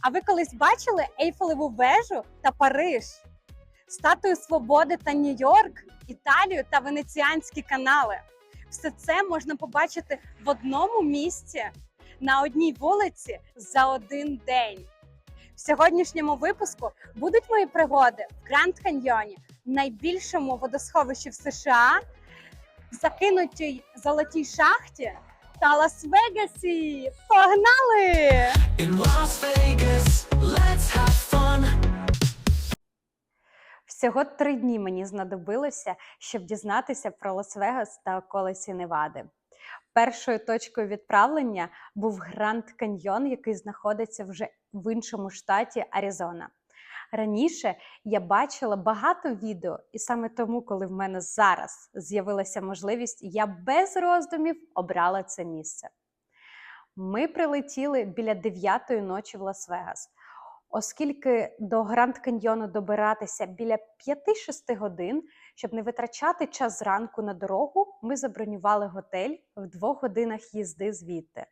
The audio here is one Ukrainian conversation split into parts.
А ви колись бачили Ейфелеву вежу та Париж, статую Свободи та Нью-Йорк, Італію та Венеціанські канали? Все це можна побачити в одному місці на одній вулиці за один день. В сьогоднішньому випуску будуть мої пригоди в Гранд Каньйоні, найбільшому водосховищі в США, в закинутій золотій шахті та Лас-Вегасі. Погнали! Всього три дні мені знадобилося, щоб дізнатися про Лас-Вегас та околиці Невади. Першою точкою відправлення був Гранд Каньйон, який знаходиться вже в іншому штаті Аризона. Раніше я бачила багато відео, і саме тому, коли в мене зараз з'явилася можливість, я без роздумів обрала це місце. Ми прилетіли біля 9-ї ночі в Лас-Вегас. Оскільки до Гранд Каньйону добиратися біля 5-6 годин, щоб не витрачати час зранку на дорогу, ми забронювали готель в двох годинах їзди звідти.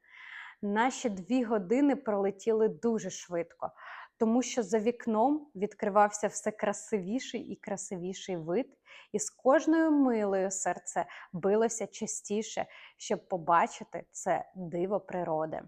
Наші дві години пролетіли дуже швидко, тому що за вікном відкривався все красивіший і красивіший вид, і з кожною милою серце билося частіше, щоб побачити це диво природи.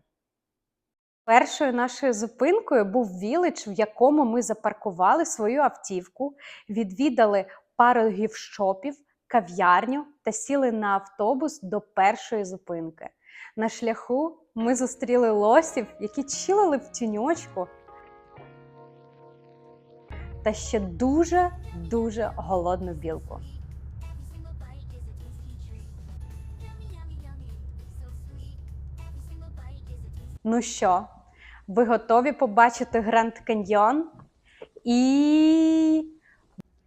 Першою нашою зупинкою був вілич, в якому ми запаркували свою автівку, відвідали пару гіфшопів, кав'ярню та сіли на автобус до першої зупинки. На шляху ми зустріли лосів, які чилили в тіньочку. Та ще дуже дуже голодну білку. Ну що, ви готові побачити Гранд Каньйон? І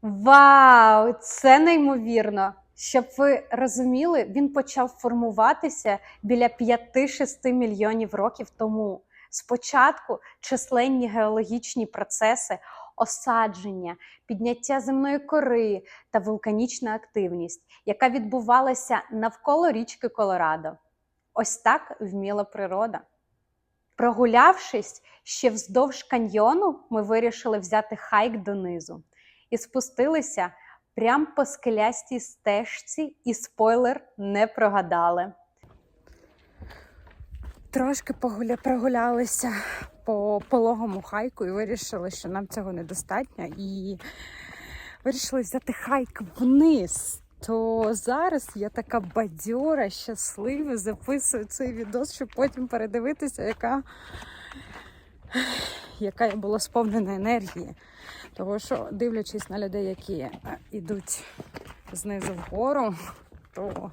вау! Це неймовірно! Щоб ви розуміли, він почав формуватися біля 5-6 мільйонів років тому. Спочатку численні геологічні процеси, осадження, підняття земної кори та вулканічна активність, яка відбувалася навколо річки Колорадо. Ось так вміла природа. Прогулявшись ще вздовж каньйону, ми вирішили взяти хайк донизу і спустилися прямо по скелястій стежці, і спойлер не прогадали. Трошки погуля... прогулялися по пологому хайку і вирішили, що нам цього недостатньо, і вирішили взяти хайк вниз. То зараз я така бадьора, щаслива, записую цей відос, щоб потім передивитися, яка, яка я була сповнена енергії. Тому що, дивлячись на людей, які е, йдуть знизу вгору, то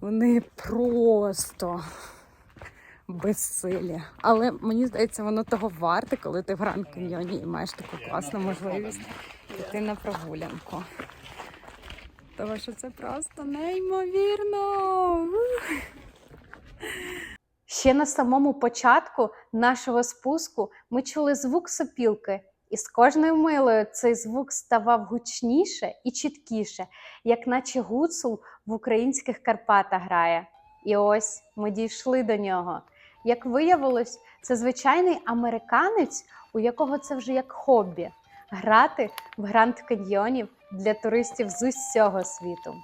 вони просто безсилі. Але мені здається, воно того варте, коли ти в Гранд Каньйоні і маєш таку класну можливість піти на прогулянку. Тому що це просто неймовірно. Ще на самому початку нашого спуску ми чули звук сопілки, і з кожною милою цей звук ставав гучніше і чіткіше, як наче гуцул в українських Карпатах грає. І ось ми дійшли до нього. Як виявилось, це звичайний американець, у якого це вже як хобі грати в Гранд Каньйонів для туристів з усього світу.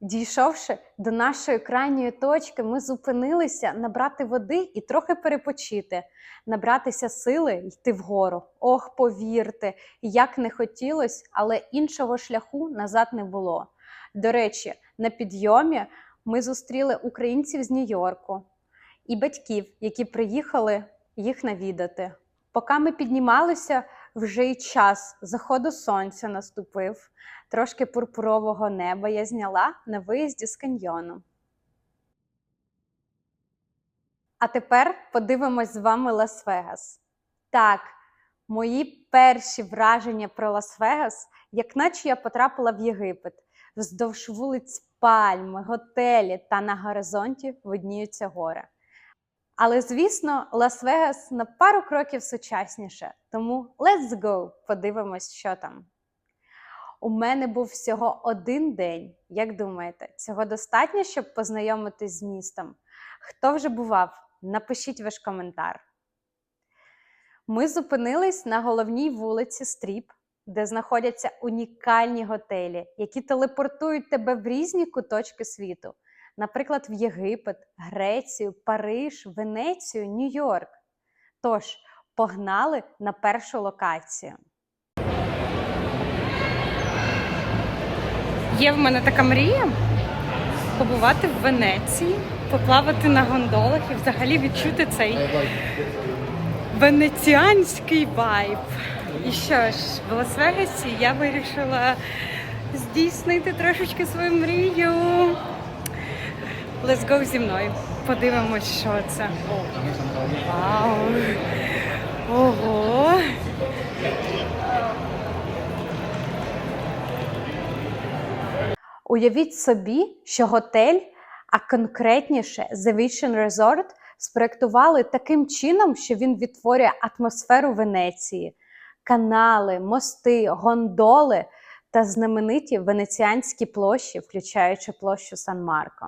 Дійшовши до нашої крайньої точки, ми зупинилися набрати води і трохи перепочити, набратися сили йти вгору. Ох, повірте, як не хотілося, але іншого шляху назад не було. До речі, на підйомі ми зустріли українців з Нью-Йорку і батьків, які приїхали їх навідати. Поки ми піднімалися, вже й час заходу сонця наступив. Трошки пурпурового неба я зняла на виїзді з каньйону. А тепер подивимось з вами Лас-Вегас. Так, мої перші враження про Лас-Вегас, як наче я потрапила в Єгипет. Вздовж вулиць пальми, готелі та на горизонті видніються гори. Але, звісно, Лас-Вегас на пару кроків сучасніше, тому let's go, подивимось, що там. У мене був всього один день. Як думаєте, цього достатньо, щоб познайомитись з містом? Хто вже бував? Напишіть ваш коментар. Ми зупинились на головній вулиці Стріп, де знаходяться унікальні готелі, які телепортують тебе в різні куточки світу, наприклад, в Єгипет, Грецію, Париж, Венецію, Нью-Йорк. Тож, погнали на першу локацію. Є в мене така мрія побувати в Венеції, поплавати на гондолах і взагалі відчути цей венеціанський вайб. І що ж, в Лас-Вегасі я вирішила здійснити трошечки свою мрію. Let's go зі мною. Подивимось, що це. Вау! Ого! Уявіть собі, що готель, а конкретніше The Vision Resort, спроектували таким чином, що він відтворює атмосферу Венеції, канали, мости, гондоли та знамениті венеціанські площі, включаючи площу Сан-Марко.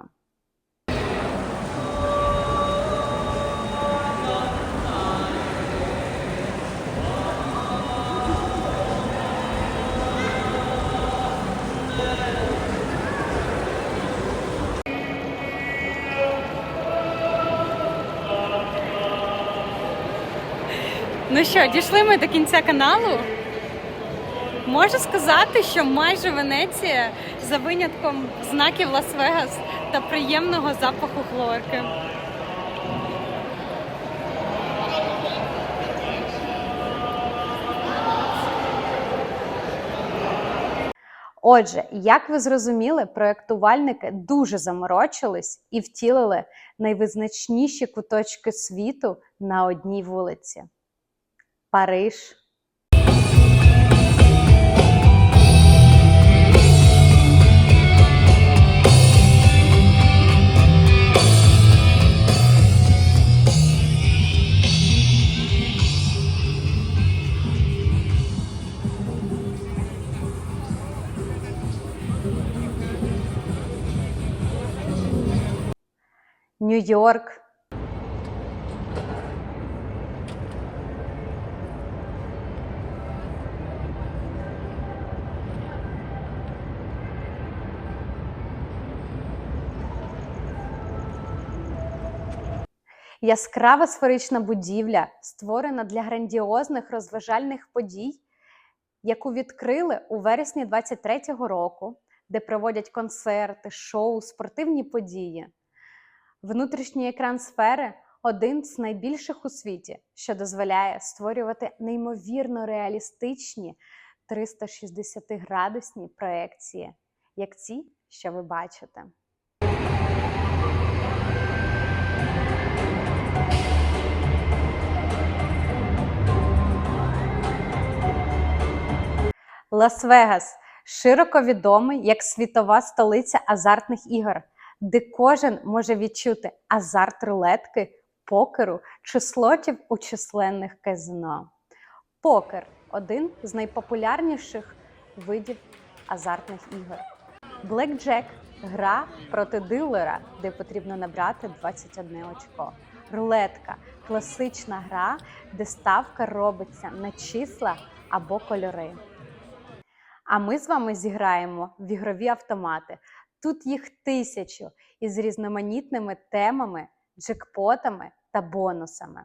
Ну що, дійшли ми до кінця каналу. Можу сказати, що майже Венеція за винятком знаків Лас-Вегас та приємного запаху хлорки. Отже, як ви зрозуміли, проєктувальники дуже заморочились і втілили найвизначніші куточки світу на одній вулиці. Париж. Нью-Йорк. Яскрава сферична будівля, створена для грандіозних розважальних подій, яку відкрили у вересні 23-го року, де проводять концерти, шоу, спортивні події. Внутрішній екран сфери один з найбільших у світі, що дозволяє створювати неймовірно реалістичні 360-градусні проекції, як ці, що ви бачите. Лас-Вегас широко відомий як світова столиця азартних ігор, де кожен може відчути азарт рулетки, покеру чи слотів у численних казино. Покер один з найпопулярніших видів азартних ігор. Блекджек гра проти дилера, де потрібно набрати 21 очко. Рулетка класична гра, де ставка робиться на числа або кольори. А ми з вами зіграємо в ігрові автомати. Тут їх тисячу із різноманітними темами, джекпотами та бонусами.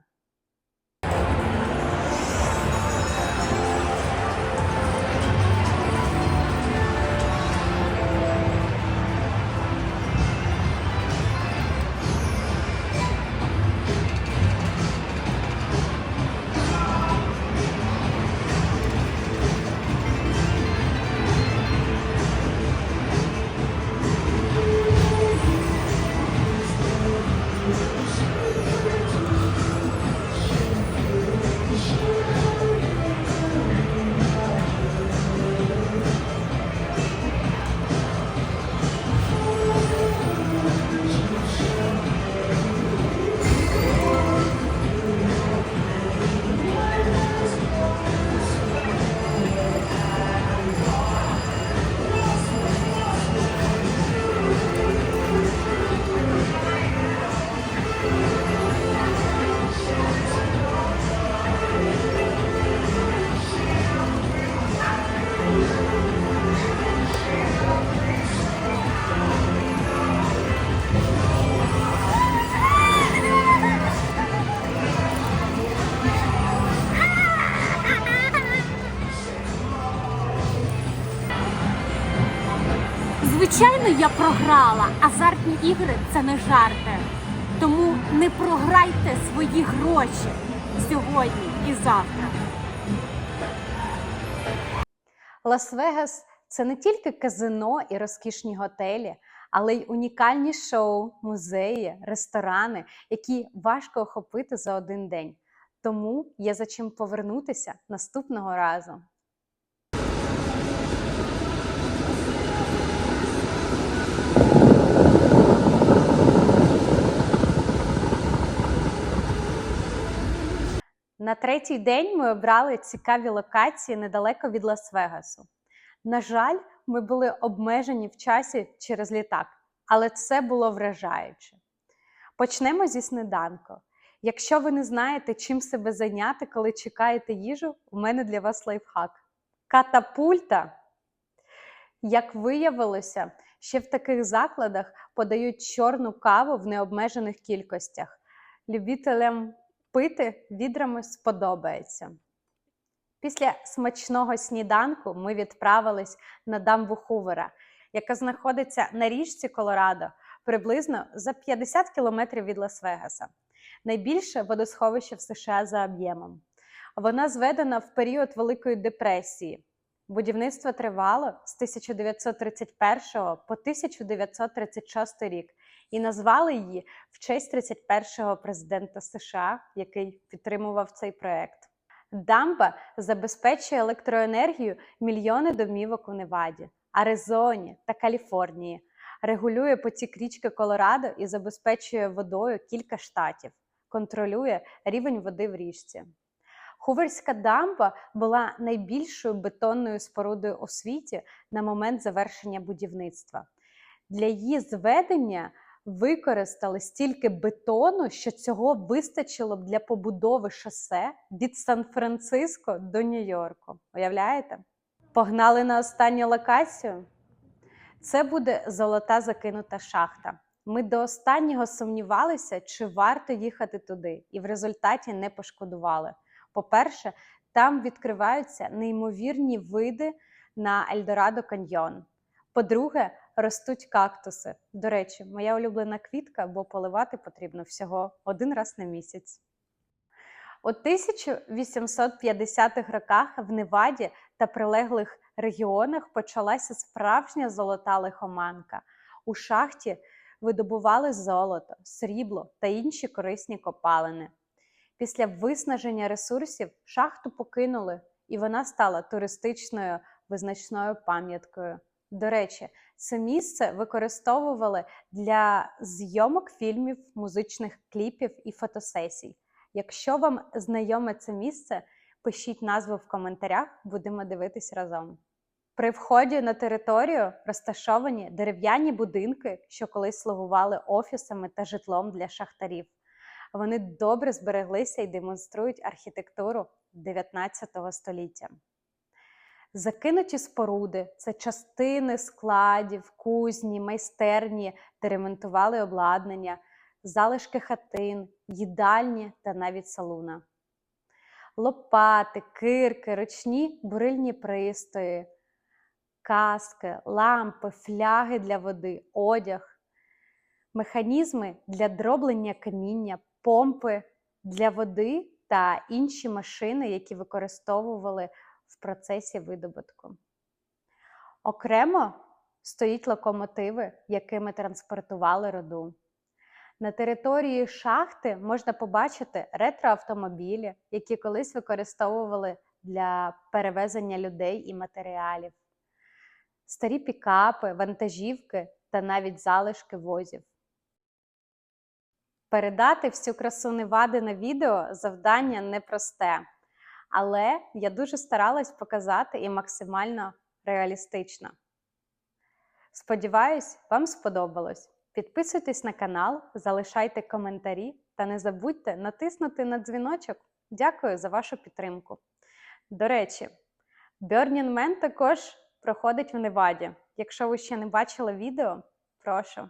Звичайно, я програла. Азартні ігри це не жарти. Тому не програйте свої гроші сьогодні і завтра. Лас-Вегас це не тільки казино і розкішні готелі, але й унікальні шоу, музеї, ресторани, які важко охопити за один день. Тому є за чим повернутися наступного разу. На третій день ми обрали цікаві локації недалеко від Лас-Вегасу. На жаль, ми були обмежені в часі через літак, але це було вражаюче. Почнемо зі сніданку. Якщо ви не знаєте, чим себе зайняти, коли чекаєте їжу, у мене для вас лайфхак. Катапульта. Як виявилося, ще в таких закладах подають чорну каву в необмежених кількостях. Любителям пити відрами сподобається. Після смачного сніданку ми відправились на дамбу Хувера, яка знаходиться на річці Колорадо, приблизно за 50 кілометрів від Лас-Вегаса. Найбільше водосховище в США за об'ємом. Вона зведена в період Великої депресії. Будівництво тривало з 1931 по 1936 рік і назвали її в честь 31-го президента США, який підтримував цей проект. Дамба забезпечує електроенергію мільйони домівок у Неваді, Аризоні та Каліфорнії, регулює потік річки Колорадо і забезпечує водою кілька штатів, контролює рівень води в річці. Хуверська дамба була найбільшою бетонною спорудою у світі на момент завершення будівництва. Для її зведення використали стільки бетону, що цього вистачило б для побудови шосе від Сан-Франциско до Нью-Йорку. Уявляєте? Погнали на останню локацію. Це буде золота закинута шахта. Ми до останнього сумнівалися, чи варто їхати туди, і в результаті не пошкодували. По-перше, там відкриваються неймовірні види на Ельдорадо Каньйон. По-друге, ростуть кактуси. До речі, моя улюблена квітка, бо поливати потрібно всього один раз на місяць. У 1850-х роках в Неваді та прилеглих регіонах почалася справжня золота лихоманка. У шахті видобували золото, срібло та інші корисні копалини. Після виснаження ресурсів шахту покинули, і вона стала туристичною визначною пам'яткою. До речі, це місце використовували для зйомок фільмів, музичних кліпів і фотосесій. Якщо вам знайоме це місце, пишіть назву в коментарях, будемо дивитись разом. При вході на територію розташовані дерев'яні будинки, що колись слугували офісами та житлом для шахтарів. Вони добре збереглися і демонструють архітектуру 19 століття. Закинуті споруди це частини складів, кузні, майстерні, де ремонтували обладнання, залишки хатин, їдальні та навіть салуна. Лопати, кирки, ручні бурильні пристрої, каски, лампи, фляги для води, одяг, механізми для дроблення каміння, помпи для води та інші машини, які використовували в процесі видобутку. Окремо стоїть локомотиви, якими транспортували руду. На території шахти можна побачити ретроавтомобілі, які колись використовували для перевезення людей і матеріалів, старі пікапи, вантажівки та навіть залишки возів. Передати всю красу Невади на відео завдання непросте, але я дуже старалась показати і максимально реалістично. Сподіваюсь, вам сподобалось. Підписуйтесь на канал, залишайте коментарі та не забудьте натиснути на дзвіночок. Дякую за вашу підтримку. До речі, Burning Man також проходить в Неваді. Якщо ви ще не бачили відео, прошу.